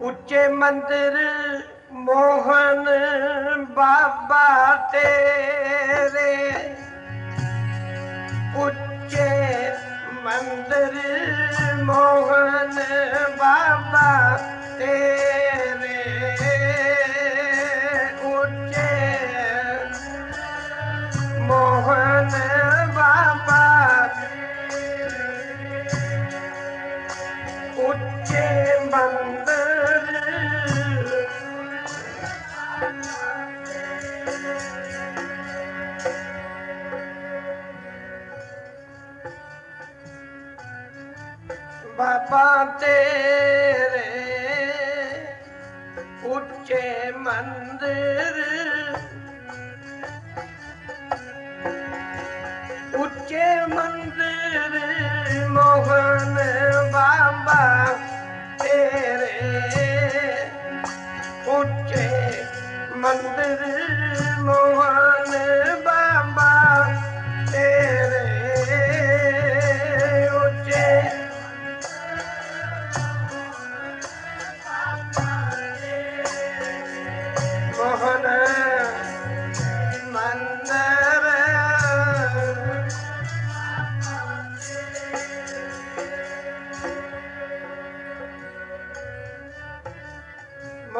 ਉੱਚੇ ਮੰਦਰ ਮੋਹਨ ਬਾਬਾ ਤੇਰੇ। ਉੱਚੇ ਮੰਦਰ ਮੋਹਨ ਬਾਬਾ ਤੇਰੇ। ਉੱਚੇ ਮੋਹਨ ਬਾਬਾ ਉੱਚੇ ਮੰਦਰ ਬਾਬਾ ਤੇਰੇ ਉੱਚੇ ਮੰਦਰ ਉੱਚੇ ਮੰਦਰ ਮੋਹਨ ਬਾਬਾ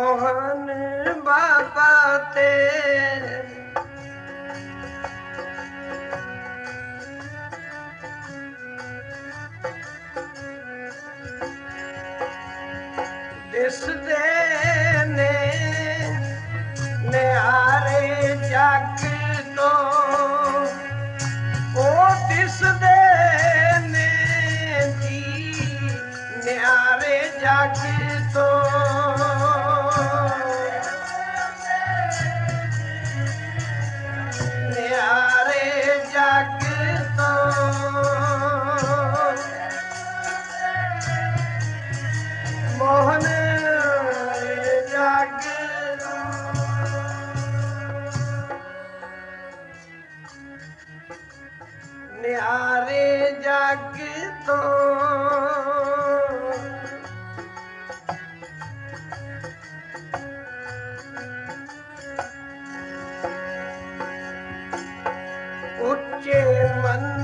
ਮੋਹਨ ਬਾਬਾ ਤੇ। ਦਿਸਦੇ ਨੇ ਨਿਆਰੇ ਜੱਗ ਤੋਂ। ਉਹ ਦਿਸਦੇ ਨੇ ਜੀ ਨਿਆਰੇ ਜੱਗ ਤੋਂ। जाग ਤੋਂ ਉੱਚੇ ਮਨ